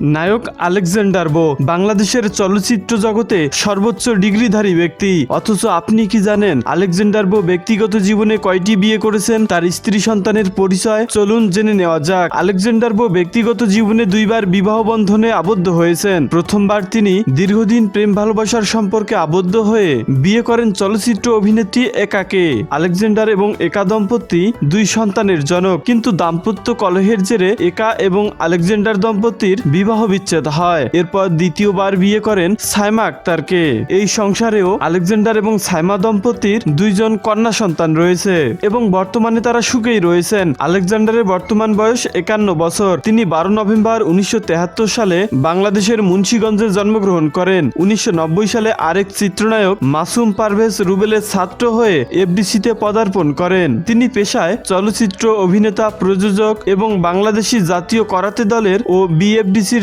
নায়ক Alexander বো, বাংলাদেশের চলচ্চিত্র জগতে সর্বোচ্চ ডিগ্রিধারী ব্যক্তি। অথচ আপনি কি জানেন, আলেকজান্ডার বো ব্যক্তিগত জীবনে কয়টি বিয়ে করেছেন? তার স্ত্রী সন্তানের পরিচয়? চলুন জেনে নেওয়া যাক। আলেকজান্ডার বো ব্যক্তিগত জীবনে দুইবার বিবাহ বন্ধনে আবদ্ধ হয়েছেন। প্রথমবার তিনি দীর্ঘদিন প্রেম ভালোবাসার সম্পর্কে আবদ্ধ হয়ে বিয়ে করেন চলচ্চিত্র অভিনেত্রী একাকে। আলেকজান্ডার এবং একা দম্পতি দুই সন্তানের জনক। কিন্তু দাম্পত্য কলহের জেরে একা এবং আলেকজান্ডার দম্পতির বিচ্ছেদ হয়। এরপর দ্বিতীয়বার বিয়ে করেন সাইমা আক্তারকে। এই সংসারেও আলেকজান্ডার এবং সাইমা দম্পতির দুইজন কন্যা সন্তান রয়েছে এবং বর্তমানে তারা সুখেই রয়েছেন। আলেকজান্ডারের বর্তমান বয়স একান্ন বছর। তিনি বারো নভেম্বর উনিশশো সালে বাংলাদেশের মুন্সীগঞ্জে জন্মগ্রহণ করেন। উনিশশো সালে আরেক চিত্রনায়ক মাসুম পারভেজ রুবেলের ছাত্র হয়ে এফডিসিতে পদার্পণ করেন। তিনি পেশায় চলচ্চিত্র অভিনেতা, প্রযোজক এবং বাংলাদেশি জাতীয় করাতে দলের ও বিএফডিসির